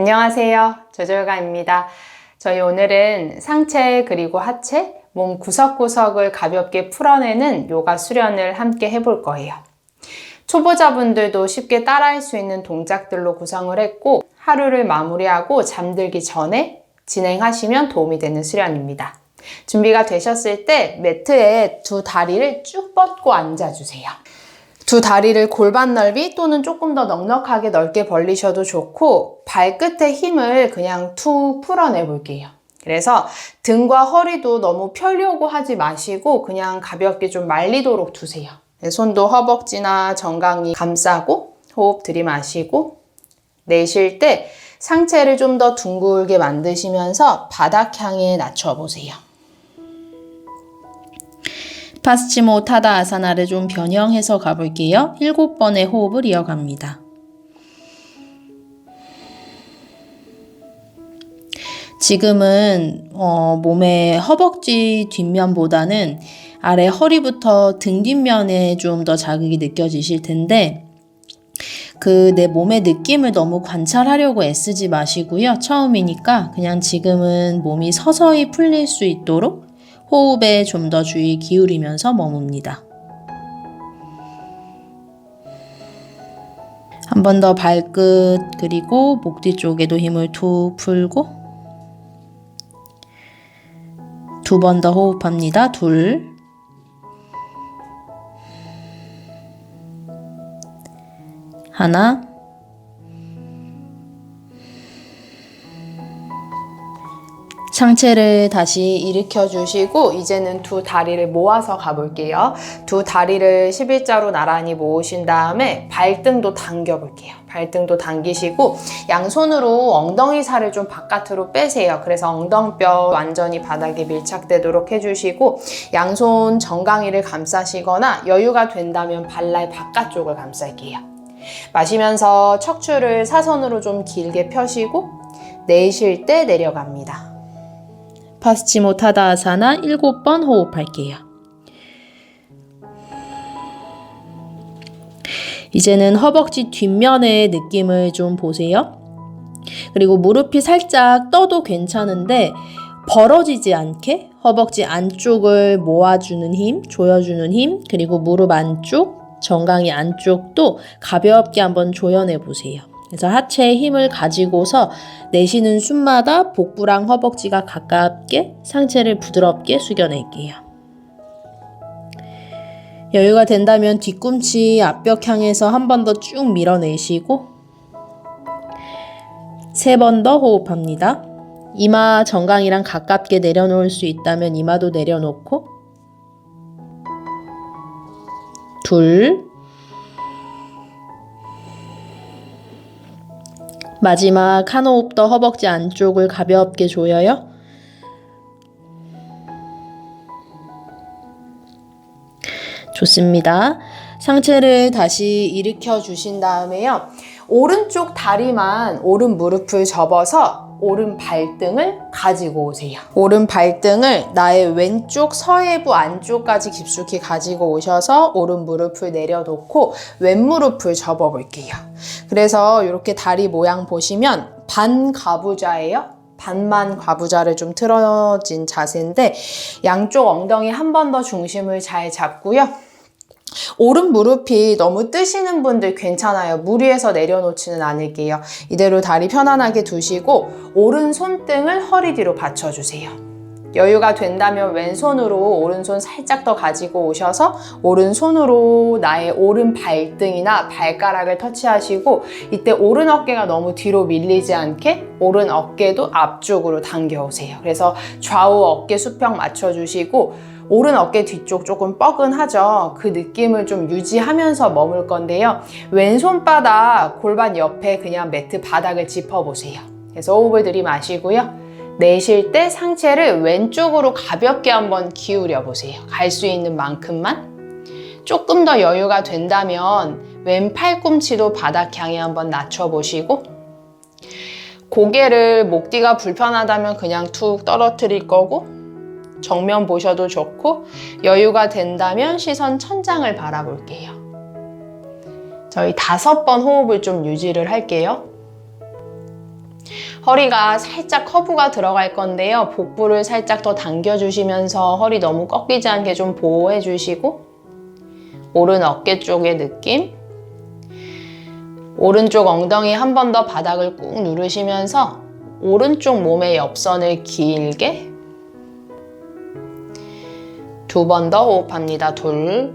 안녕하세요. 조절가입니다. 저희 오늘은 상체 그리고 하체, 몸 구석구석을 가볍게 풀어내는 요가 수련을 함께 해볼 거예요. 초보자분들도 쉽게 따라할 수 있는 동작들로 구성을 했고 하루를 마무리하고 잠들기 전에 진행하시면 도움이 되는 수련입니다. 준비가 되셨을 때 매트에 두 다리를 쭉 뻗고 앉아주세요. 두 다리를 골반 넓이 또는 조금 더 넉넉하게 넓게 벌리셔도 좋고 발끝에 힘을 그냥 툭 풀어내 볼게요. 그래서 등과 허리도 너무 펴려고 하지 마시고 그냥 가볍게 좀 말리도록 두세요. 네, 손도 허벅지나 정강이 감싸고 호흡 들이마시고 내쉴 때 상체를 좀 더 둥글게 만드시면서 바닥 향에 낮춰보세요. 파스치모 타다 아사나를 좀 변형해서 가볼게요. 일곱 번의 호흡을 이어갑니다. 지금은 어, 몸의 허벅지 뒷면보다는 아래 허리부터 등 뒷면에 좀 더 자극이 느껴지실 텐데 그 내 몸의 느낌을 너무 관찰하려고 애쓰지 마시고요. 처음이니까 그냥 지금은 몸이 서서히 풀릴 수 있도록 호흡에 좀 더 주의 기울이면서 머뭅니다. 한 번 더 발끝 그리고 목 뒤쪽에도 힘을 툭 풀고 두 번 더 호흡합니다. 둘 하나 상체를 다시 일으켜 주시고 이제는 두 다리를 모아서 가볼게요. 두 다리를 11자로 나란히 모으신 다음에 발등도 당겨 볼게요. 발등도 당기시고 양손으로 엉덩이 살을 좀 바깥으로 빼세요. 그래서 엉덩뼈 완전히 바닥에 밀착되도록 해주시고 양손 정강이를 감싸시거나 여유가 된다면 발날 바깥쪽을 감쌀게요. 마시면서 척추를 사선으로 좀 길게 펴시고 내쉴 때 내려갑니다. 파스치모 타다아사나 7번 호흡할게요. 이제는 허벅지 뒷면의 느낌을 좀 보세요. 그리고 무릎이 살짝 떠도 괜찮은데 벌어지지 않게 허벅지 안쪽을 모아주는 힘, 조여주는 힘, 그리고 무릎 안쪽, 정강이 안쪽도 가볍게 한번 조여내 보세요. 그래서 하체에 힘을 가지고서 내쉬는 숨마다 복부랑 허벅지가 가깝게 상체를 부드럽게 숙여낼게요. 여유가 된다면 뒤꿈치 앞벽 향해서 한 번 더 쭉 밀어내시고 세 번 더 호흡합니다. 이마 정강이랑 가깝게 내려놓을 수 있다면 이마도 내려놓고 둘 마지막 한 호흡 더 허벅지 안쪽을 가볍게 조여요. 좋습니다. 상체를 다시 일으켜 주신 다음에요. 오른쪽 다리만 오른 무릎을 접어서 오른 발등을 가지고 오세요. 오른 발등을 나의 왼쪽 서해부 안쪽까지 깊숙이 가지고 오셔서 오른 무릎을 내려놓고 왼 무릎을 접어 볼게요. 그래서 이렇게 다리 모양 보시면 반가부좌예요. 반만 과부자를 좀 틀어진 자세인데 양쪽 엉덩이 한 번 더 중심을 잘 잡고요. 오른 무릎이 너무 뜨시는 분들 괜찮아요. 물 위에서 내려놓지는 않을게요. 이대로 다리 편안하게 두시고 오른 손등을 허리 뒤로 받쳐주세요. 여유가 된다면 왼손으로 오른손 살짝 더 가지고 오셔서 오른손으로 나의 오른 발등이나 발가락을 터치하시고 이때 오른 어깨가 너무 뒤로 밀리지 않게 오른 어깨도 앞쪽으로 당겨오세요. 그래서 좌우 어깨 수평 맞춰주시고 오른 어깨 뒤쪽 조금 뻐근하죠. 그 느낌을 좀 유지하면서 머물 건데요. 왼손바닥 골반 옆에 그냥 매트 바닥을 짚어보세요. 그래서 호흡을 들이마시고요. 내쉴 때 상체를 왼쪽으로 가볍게 한번 기울여 보세요. 갈 수 있는 만큼만. 조금 더 여유가 된다면 왼 팔꿈치도 바닥 향해 한번 낮춰보시고 고개를 목 뒤가 불편하다면 그냥 툭 떨어뜨릴 거고 정면 보셔도 좋고 여유가 된다면 시선 천장을 바라볼게요. 저희 다섯 번 호흡을 좀 유지를 할게요. 허리가 살짝 커브가 들어갈 건데요. 복부를 살짝 더 당겨주시면서 허리 너무 꺾이지 않게 좀 보호해 주시고 오른 어깨 쪽의 느낌 오른쪽 엉덩이 한 번 더 바닥을 꾹 누르시면서 오른쪽 몸의 옆선을 길게 두 번 더 호흡합니다. 둘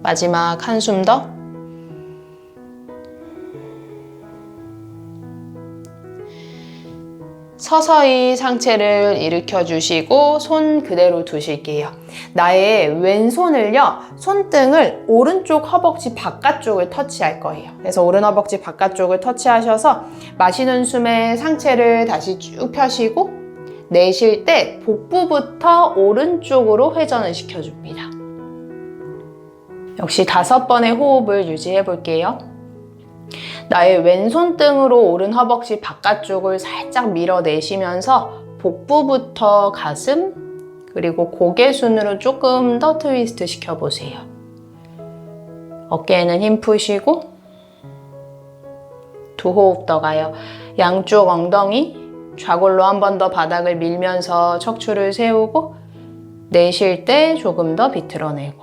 마지막 한숨 더 서서히 상체를 일으켜 주시고 손 그대로 두실게요. 나의 왼손을요, 손등을 오른쪽 허벅지 바깥쪽을 터치할 거예요. 그래서 오른 허벅지 바깥쪽을 터치하셔서 마시는 숨에 상체를 다시 쭉 펴시고 내쉴 때 복부부터 오른쪽으로 회전을 시켜줍니다. 역시 다섯 번의 호흡을 유지해 볼게요. 나의 왼손등으로 오른 허벅지 바깥쪽을 살짝 밀어내시면서 복부부터 가슴 그리고 고개 순으로 조금 더 트위스트 시켜보세요. 어깨에는 힘 푸시고 두 호흡 더 가요. 양쪽 엉덩이 좌골로 한 번 더 바닥을 밀면서 척추를 세우고 내쉴 때 조금 더 비틀어내고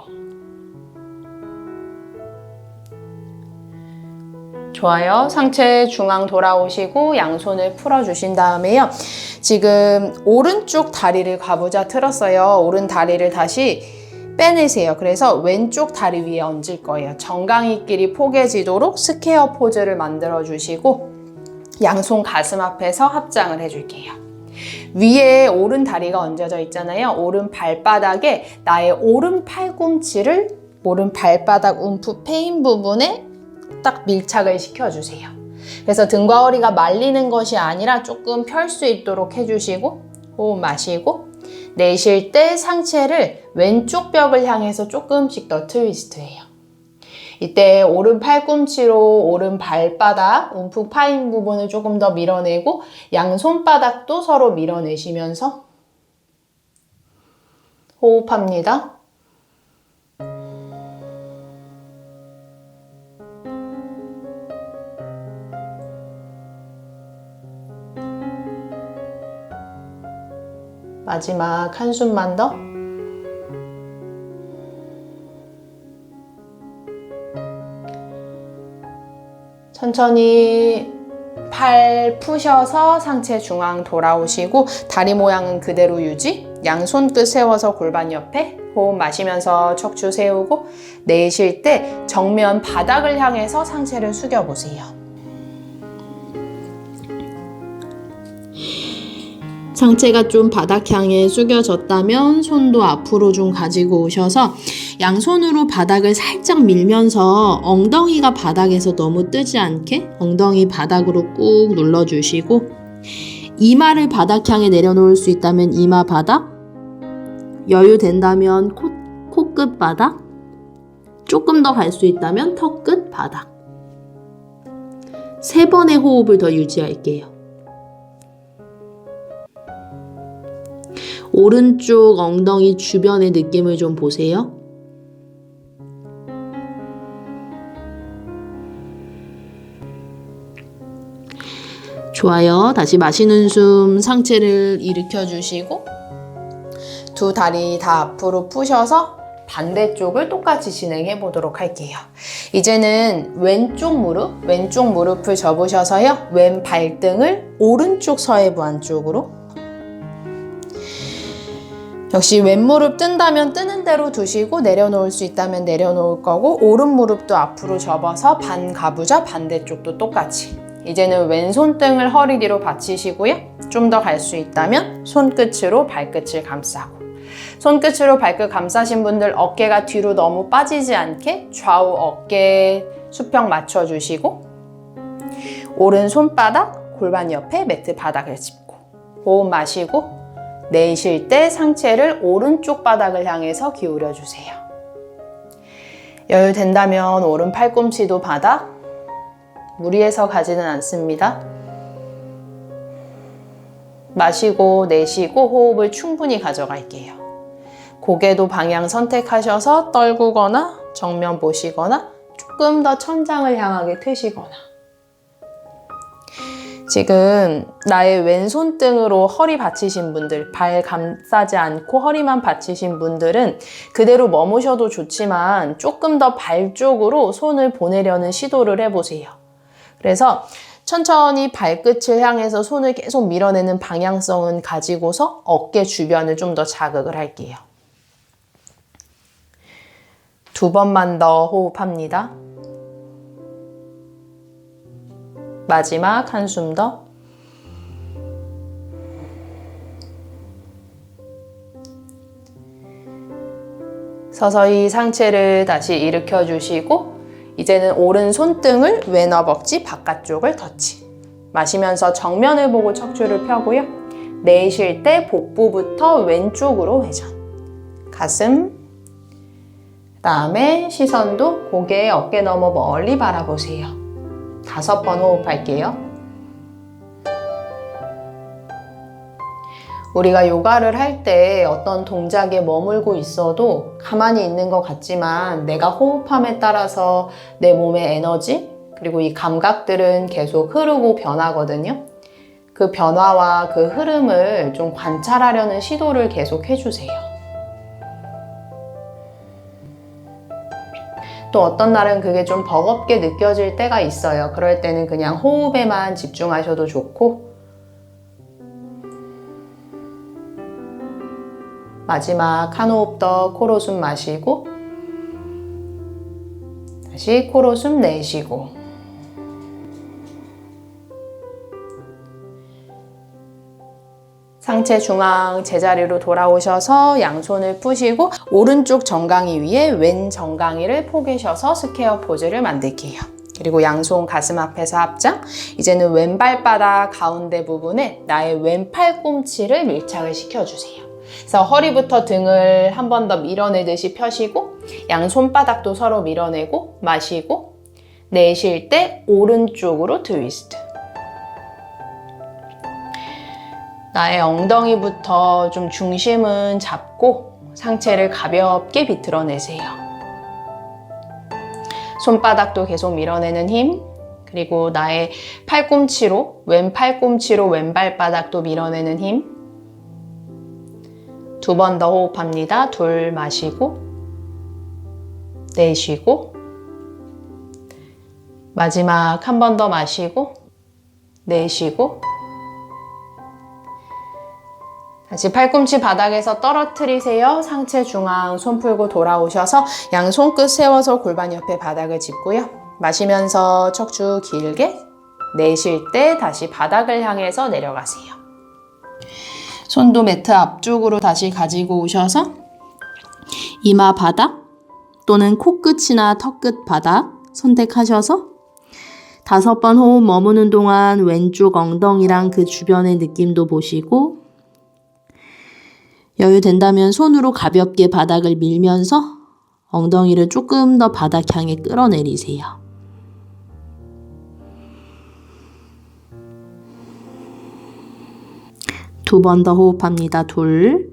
좋아요. 상체 중앙 돌아오시고 양손을 풀어주신 다음에요. 지금 오른쪽 다리를 가부좌 틀었어요. 오른 다리를 다시 빼내세요. 그래서 왼쪽 다리 위에 얹을 거예요. 정강이끼리 포개지도록 스퀘어 포즈를 만들어 주시고 양손 가슴 앞에서 합장을 해줄게요. 위에 오른 다리가 얹어져 있잖아요. 오른 발바닥에 나의 오른 팔꿈치를 오른 발바닥 움프 페인 부분에 딱 밀착을 시켜주세요. 그래서 등과 허리가 말리는 것이 아니라 조금 펼 수 있도록 해주시고 호흡 마시고 내쉴 때 상체를 왼쪽 벽을 향해서 조금씩 더 트위스트해요. 이때 오른 팔꿈치로 오른 발바닥, 움푹 파인 부분을 조금 더 밀어내고 양손바닥도 서로 밀어내시면서 호흡합니다. 마지막 한숨만 더. 천천히 팔 푸셔서 상체 중앙 돌아오시고 다리 모양은 그대로 유지. 양손 끝 세워서 골반 옆에 호흡 마시면서 척추 세우고 내쉴 때 정면 바닥을 향해서 상체를 숙여 보세요. 상체가 좀 바닥 향해 숙여졌다면 손도 앞으로 좀 가지고 오셔서 양손으로 바닥을 살짝 밀면서 엉덩이가 바닥에서 너무 뜨지 않게 엉덩이 바닥으로 꾹 눌러주시고 이마를 바닥 향해 내려놓을 수 있다면 이마 바닥 여유 된다면 코, 코끝 바닥 조금 더 갈 수 있다면 턱끝 바닥 세 번의 호흡을 더 유지할게요. 오른쪽 엉덩이 주변의 느낌을 좀 보세요. 좋아요. 다시 마시는 숨 상체를 일으켜 주시고 두 다리 다 앞으로 푸셔서 반대쪽을 똑같이 진행해 보도록 할게요. 이제는 왼쪽 무릎, 왼쪽 무릎을 접으셔서요. 왼 발등을 오른쪽 서해부 안쪽으로 역시 왼 무릎 뜬다면 뜨는 대로 두시고 내려놓을 수 있다면 내려놓을 거고 오른 무릎도 앞으로 접어서 반 가부좌 반대쪽도 똑같이 이제는 왼손 등을 허리 뒤로 받치시고요. 좀 더 갈 수 있다면 손끝으로 발끝을 감싸고 손끝으로 발끝 감싸신 분들 어깨가 뒤로 너무 빠지지 않게 좌우 어깨 수평 맞춰주시고 오른 손바닥 골반 옆에 매트 바닥을 짚고 호흡 마시고 내쉴 때 상체를 오른쪽 바닥을 향해서 기울여 주세요. 여유 된다면 오른 팔꿈치도 바닥, 무리해서 가지는 않습니다. 마시고 내쉬고 호흡을 충분히 가져갈게요. 고개도 방향 선택하셔서 떨구거나 정면 보시거나 조금 더 천장을 향하게 트시거나 지금 나의 왼손등으로 허리 받치신 분들, 발 감싸지 않고 허리만 받치신 분들은 그대로 머무셔도 좋지만 조금 더 발 쪽으로 손을 보내려는 시도를 해보세요. 그래서 천천히 발끝을 향해서 손을 계속 밀어내는 방향성은 가지고서 어깨 주변을 좀 더 자극을 할게요. 두 번만 더 호흡합니다. 마지막 한숨 더. 서서히 상체를 다시 일으켜 주시고 이제는 오른 손등을 왼 허벅지 바깥쪽을 터치. 마시면서 정면을 보고 척추를 펴고요. 내쉴 때 복부부터 왼쪽으로 회전. 가슴. 그다음에 시선도 고개 어깨 너머 멀리 바라보세요. 다섯 번 호흡할게요. 우리가 요가를 할 때 어떤 동작에 머물고 있어도 가만히 있는 것 같지만 내가 호흡함에 따라서 내 몸의 에너지 그리고 이 감각들은 계속 흐르고 변하거든요. 그 변화와 그 흐름을 좀 관찰하려는 시도를 계속 해주세요. 또 어떤 날은 그게 좀 버겁게 느껴질 때가 있어요. 그럴 때는 그냥 호흡에만 집중하셔도 좋고, 마지막 한 호흡 더 코로 숨 마시고, 다시 코로 숨 내쉬고, 상체 중앙 제자리로 돌아오셔서 양손을 푸시고 오른쪽 정강이 위에 왼 정강이를 포개셔서 스퀘어 포즈를 만들게요. 그리고 양손 가슴 앞에서 합장. 이제는 왼발바닥 가운데 부분에 나의 왼 팔 꿈치를 밀착을 시켜주세요. 그래서 허리부터 등을 한 번 더 밀어내듯이 펴시고 양 손바닥도 서로 밀어내고 마시고 내쉴 때 오른쪽으로 트위스트. 나의 엉덩이부터 좀 중심은 잡고 상체를 가볍게 비틀어내세요. 손바닥도 계속 밀어내는 힘, 그리고 나의 팔꿈치로, 왼 팔꿈치로 왼발바닥도 밀어내는 힘. 두 번 더 호흡합니다. 둘 마시고, 내쉬고, 마지막 한 번 더 마시고, 내쉬고, 다시 팔꿈치 바닥에서 떨어뜨리세요. 상체 중앙 손 풀고 돌아오셔서 양 손 끝 세워서 골반 옆에 바닥을 짚고요. 마시면서 척추 길게 내쉴 때 다시 바닥을 향해서 내려가세요. 손도 매트 앞쪽으로 다시 가지고 오셔서 이마 바닥 또는 코끝이나 턱끝 바닥 선택하셔서 다섯 번 호흡 머무는 동안 왼쪽 엉덩이랑 그 주변의 느낌도 보시고 여유 된다면 손으로 가볍게 바닥을 밀면서 엉덩이를 조금 더 바닥 향해 끌어내리세요. 두 번 더 호흡합니다. 둘.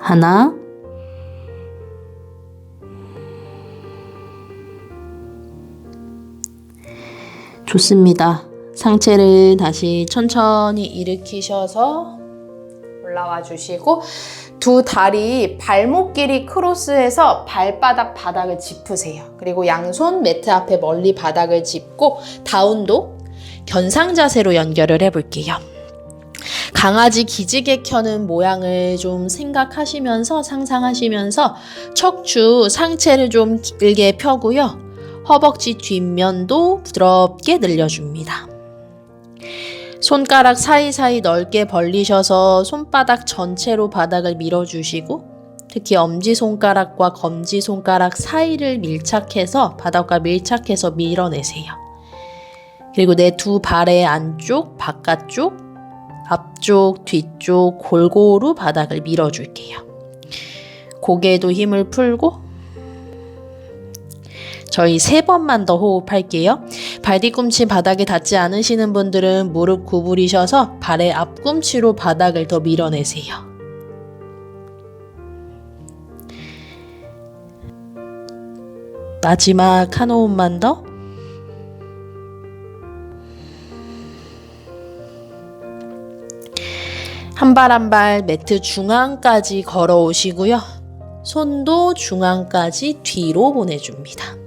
하나. 좋습니다. 상체를 다시 천천히 일으키셔서 올라와 주시고 두 다리 발목 길이 크로스해서 발바닥 바닥을 짚으세요. 그리고 양손 매트 앞에 멀리 바닥을 짚고 다운도 견상 자세로 연결을 해 볼게요. 강아지 기지개 켜는 모양을 좀 생각하시면서 상상하시면서 척추 상체를 좀 길게 펴고요. 허벅지 뒷면도 부드럽게 늘려줍니다. 손가락 사이사이 넓게 벌리셔서 손바닥 전체로 바닥을 밀어주시고 특히 엄지손가락과 검지손가락 사이를 밀착해서 바닥과 밀착해서 밀어내세요. 그리고 내 두 발의 안쪽, 바깥쪽, 앞쪽, 뒤쪽 골고루 바닥을 밀어줄게요. 고개도 힘을 풀고 저희 세 번만 더 호흡할게요. 발 뒤꿈치 바닥에 닿지 않으시는 분들은 무릎 구부리셔서 발의 앞꿈치로 바닥을 더 밀어내세요. 마지막 한 호흡만 더. 한 발 한 발 매트 중앙까지 걸어오시고요. 손도 중앙까지 뒤로 보내줍니다.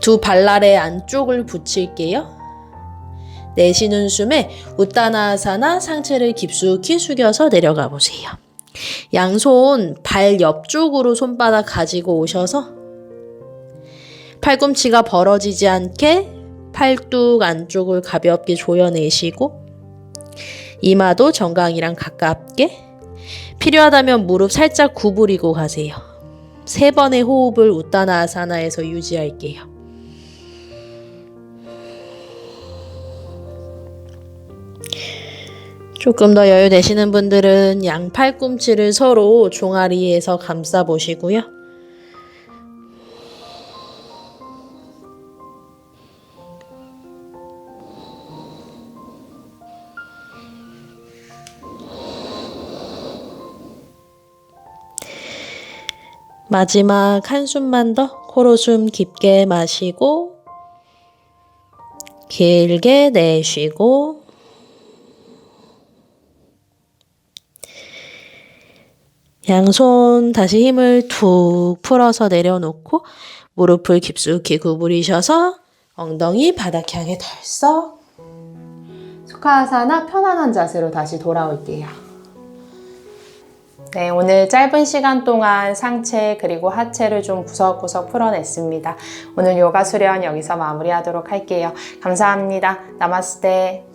두 발날의 안쪽을 붙일게요. 내쉬는 숨에 우따나사나 상체를 깊숙이 숙여서 내려가 보세요. 양손 발 옆쪽으로 손바닥 가지고 오셔서 팔꿈치가 벌어지지 않게 팔뚝 안쪽을 가볍게 조여내시고 이마도 정강이랑 가깝게 필요하다면 무릎 살짝 구부리고 가세요. 세 번의 호흡을 우따나아사나에서 유지할게요. 조금 더 여유 되시는 분들은 양 팔꿈치를 서로 종아리에서 감싸 보시고요. 마지막 한숨만 더 코로 숨 깊게 마시고 길게 내쉬고 양손 다시 힘을 툭 풀어서 내려놓고 무릎을 깊숙이 구부리셔서 엉덩이 바닥 향해 덜썩 수카아사나 편안한 자세로 다시 돌아올게요. 네, 오늘 짧은 시간 동안 상체 그리고 하체를 좀 구석구석 풀어냈습니다. 오늘 요가 수련 여기서 마무리하도록 할게요. 감사합니다. 나마스테.